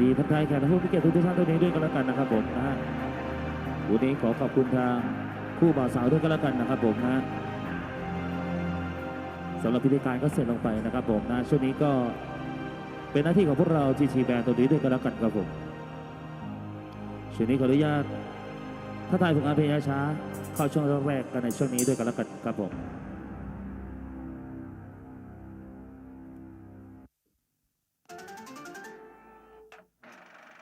ดีทักทายแขกและผู้มีเกียรติทุกท่านตรงนี้ด้วยกันแล้วกันนะครับผมนะฮะวันนี้ขอขอบคุณทางคู่บ่าวสาวด้วยกันแล้วกันนะครับผมนะสำหรับพิธีการก็เสร็จลงไปนะครับผมนะช่วงนี้ก็เป็นหน้าที่ของพวกเราจีจีแบนตรงนี้ด้วยกันแล้วกันครับผมช่วงนี้ขออนุญาตถ้าทายผลงานเพลงช้าเข้าช่วงแรกกันในช่วงนี้ด้วยกันแล้วกันครับผม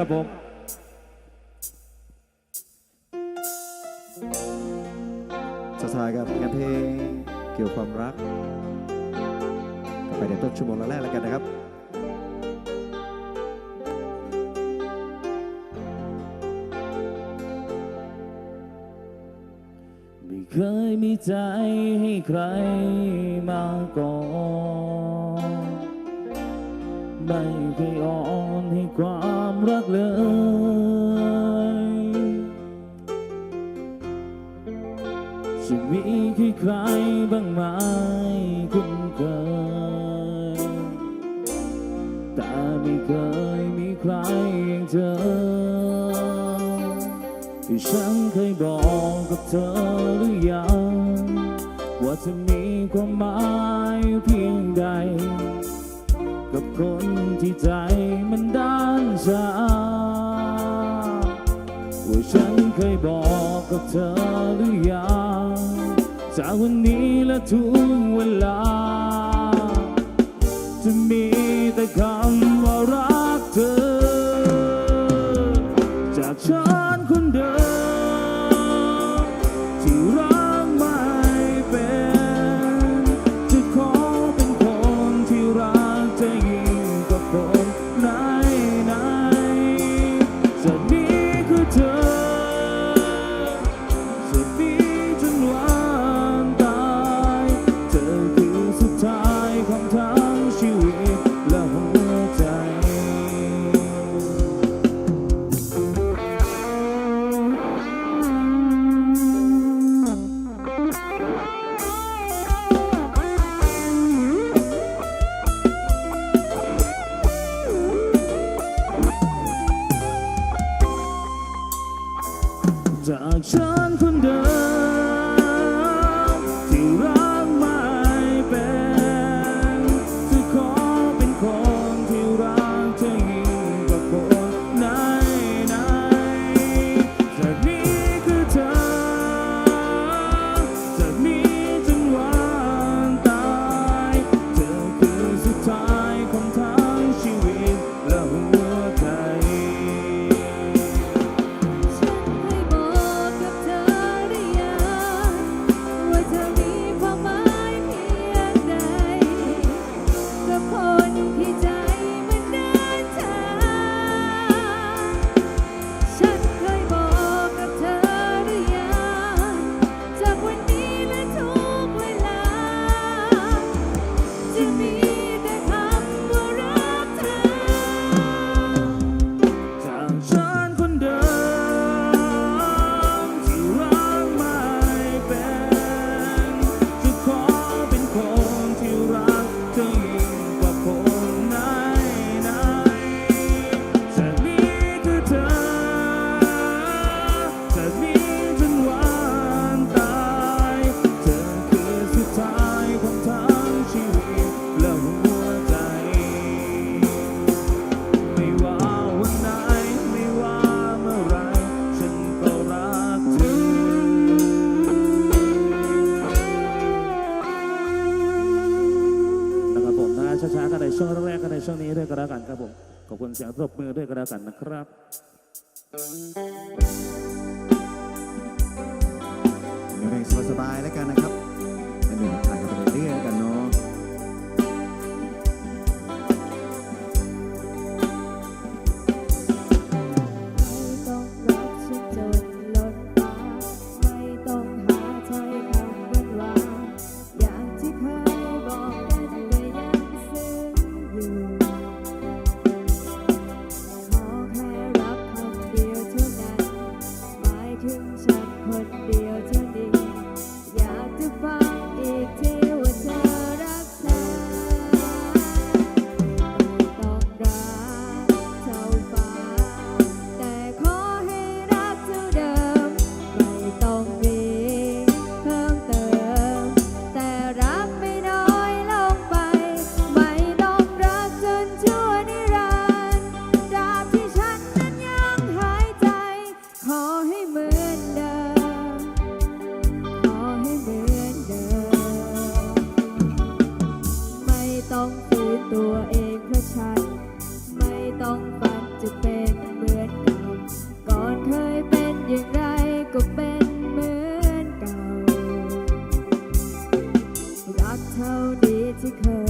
ครับผมสุดท้ายกับงานเพลงเกี่ยวความรักก็ไปในต้นชั่วโมงแรกๆแล้วกันนะครับไม่เคยมีใจให้ใครมาก่อนไม่เคยอ่อน หมายเพียงใด กับคนที่ใจมันด้านชาว่าฉันเคยบอกกับเธอหรือยังจากวันนี้และทุกเวลา จะมีแต่คำ ปรบมือด้วยกันสันนะครับเพลงสบายๆแล้วกันนะ Because.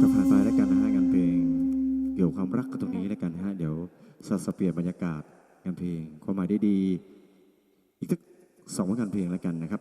กับผ่านไปแล้วกันนะฮะงานเพลง เกี่ยวความรักกันตรงนี้แล้วกันนะฮะเดี๋ยวสลับเปลี่ยนบรรยากาศงานเพลงความหมายได้ดี อีกสักสองผลงานเพลงแล้วกันนะครับ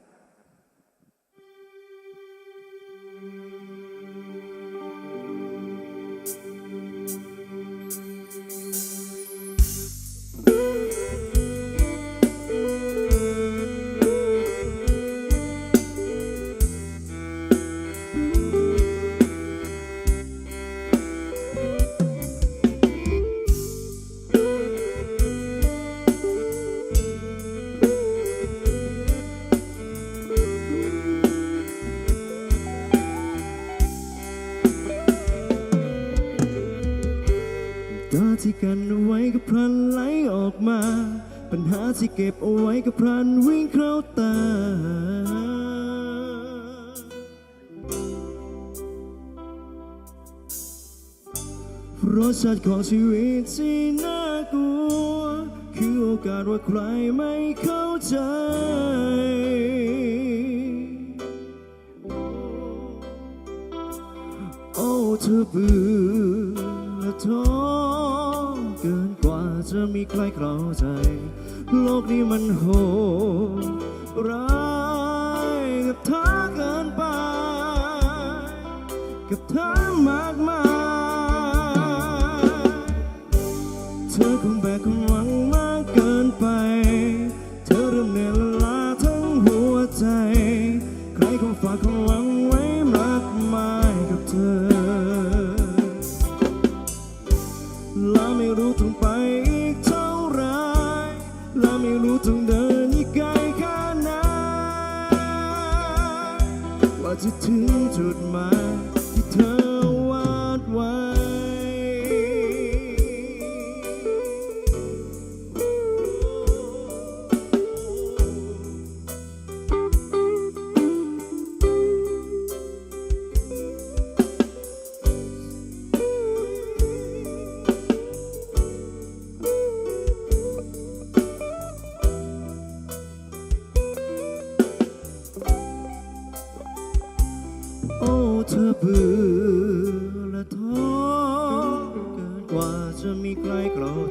มา ปัญหาที่เก็บเอาไว้ก็พรันวิ่งเข้าตา รสชาติของชีวิตที่น่ากลัว คือโอกาสว่าใครไม่เข้าใจโอ้เธอเบื่อและท้อ จะมีใครกล่าวใจ โลกนี้มันโหดร้ายกับเธอเกินไป กับเธอมากมาย เธอคงแบกความหวังมากเกินไป เธอเริ่มเหนื่อยล้าทั้งหัวใจ ใครคงฝากความหวัง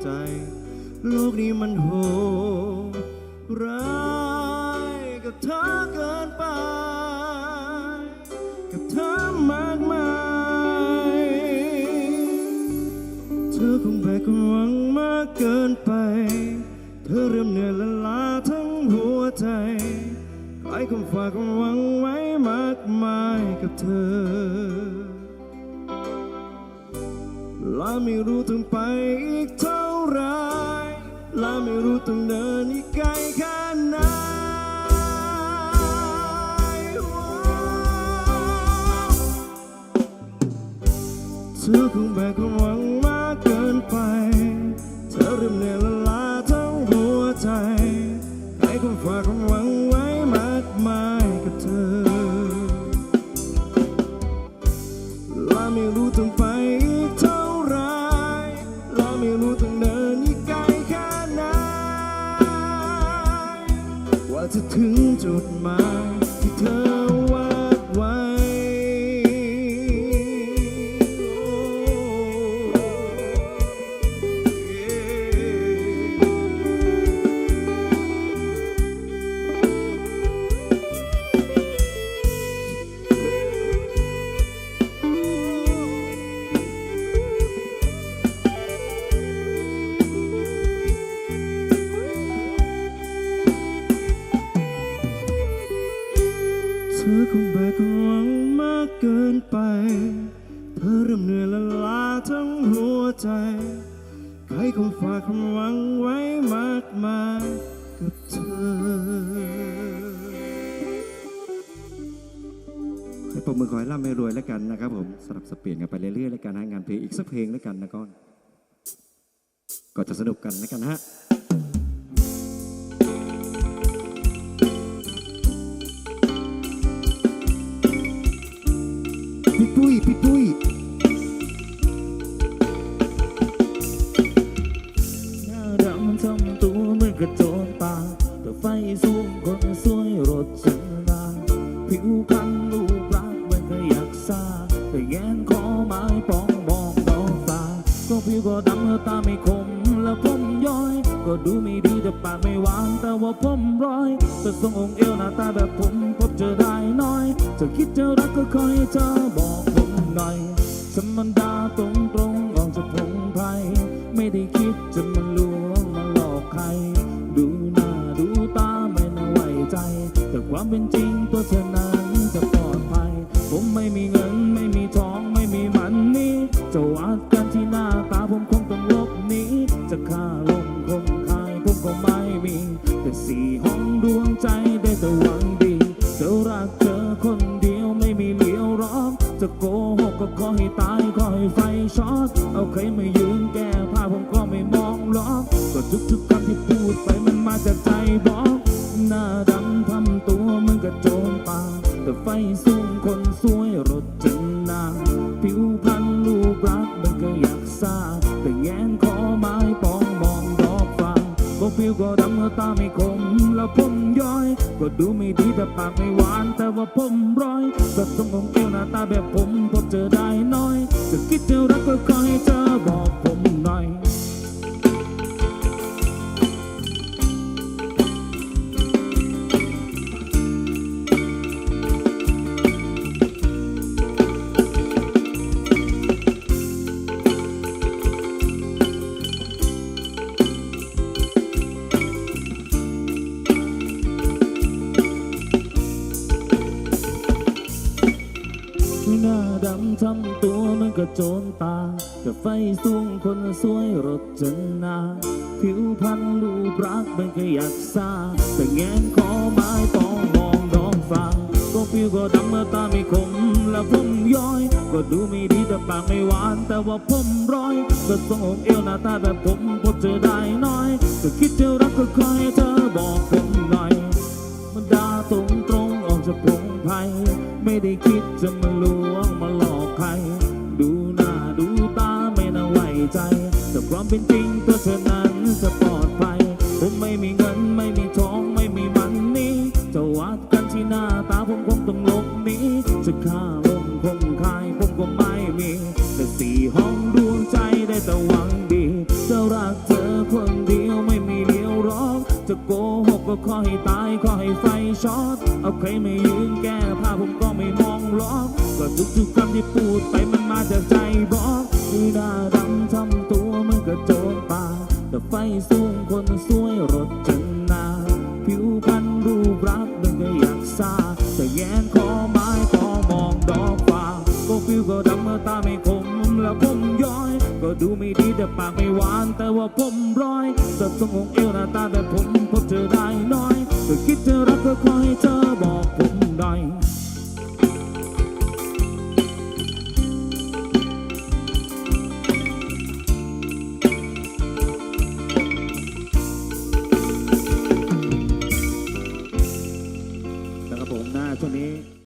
ใจ โลกนี้มันโหดร้ายกับเธอเกินไป กับเธอมากมาย เธอคงแบกความหวังมากเกินไป เธอเริ่มเหนื่อยละล้าทั้งหัวใจใครคงฝากความหวังไว้มากมายกับเธอและไม่รู้ต้องไปอีก รู้ต้องเดินอีกไกลแค่ไหนเธอคงแบกความหวังมากเกินไป เธอเริ่มเหนื่อยละล้าทั้งหัวใจให้ความฝากความหวัง ไปเธอเริ่มเหนื่อยละลาทั้งหัวใจ ใครคงฝากความหวังไว้มากมายกับเธอให้ปรบมือขอให้ร่ำให้รวยแล้วกันนะครับผมสลับสเปลี่ยนกันไปเรื่อยๆแล้วกันนะงานเพลงอีกสักเพลงแล้วกันนะก้อนก็จะสนุกกันแล้วกันนะฮะ ก็ดูไม่ดีแต่ปากไม่หวานแต่ว่าผมร้อยแต่ทรงองค์เอวหน้าตาแบบผมพบเจอได้น้อยจะคิดจะรักก็คอยเธอบอกผมหน่อยธรรมดาตรงตรงๆออกจากพงไพรไม่ได้คิดจะมาลวงมาหลอกใคร ดูหน้าดูตาไม่น่าไว้ใจ แต่ความเป็นจริงตัวเธอนั้นจะปลอดภัย ผมไม่มีเงิน เอาใครมายืนแก้ผ้าผมก็ไม่มองหรอกก็ทุกๆคำที่พูดไปมันมาจากใจบอกหน้าดำทำตัวเหมือนกับโจรป่าแต่ไฟสูงคนสวยรถจึงนางผิวพรรณรูปรักมันก็อยากซาแต่แงนคอไม้ปองมองดอกฟ้าก็ผิวก็ดำแล้วตาไม่คมแล้วผม ก็ดูไม่ดีแบบปากไม่หวาน แต่ว่าผมร้อย แบบทรงของเอวหน้าตาแบบผมพบเจอได้น้อย จะคิดจะรักก็ขอให้เธอบอกผม โจรตากับไฟสูงคนสวยรถจนนาผิวพรรณรูปรักษณ์มันก็อยากซาแต่แงนคอไม้ปองมองดองฟ้าก็ผิวก็ดำเมื่อตาไม่คมและผมย้อย ก็ดูไม่ดีแต่ปากไม่หวาน แต่ว่าผมร้อย ก็ทรงอกเอวหน้าตาแบบผมพบเจอได้น้อยก็คิดจะรักก็คอยให้เธอบอกผมหน่อย มันด่าตรงตรงออกจากพงไพไม่ได้คิดจะมาลวง ความเป็นจริงตัวเธอนั้นจะปลอดภัยผมไม่มีเงินไม่มีทองไม่มีมันนี่จะวัดกันที่หน้าตาผมคงต้องลบหนีจะฆ่าลงคงคายผมก็ไม่มีแต่สี่ห้องดวงใจได้แต่หวังดีจะรักเธอคนเดียวไม่มีเลี้ยวรอกจะโกหกก็ขอให้ตายขอให้ไฟช็อตเอาใครไม่ยืนแก้ผ้าผมก็ไม่มองหรอกก็ทุกๆคำที่พูดไปมันมาจากใจบอกคือหน้าดำทำตัว โจรป่าแต่ไฟสูงคนสวยรถจันนาผิวพรรณรูปรักมันก็อยากซาแต่แงนคอไม้พอมองดอกฟ้าก็ฟิวก็ดำเมื่อตาไม่คมแล้วผมย้อย ก็ดูไม่ดีแต่ปากไม่หวาน แต่ว่าผมร้อยสับสงงเอวหน้าตาแบบผมพบเจอได้น้อยก็คิดจะรักก็ขอให้เธอ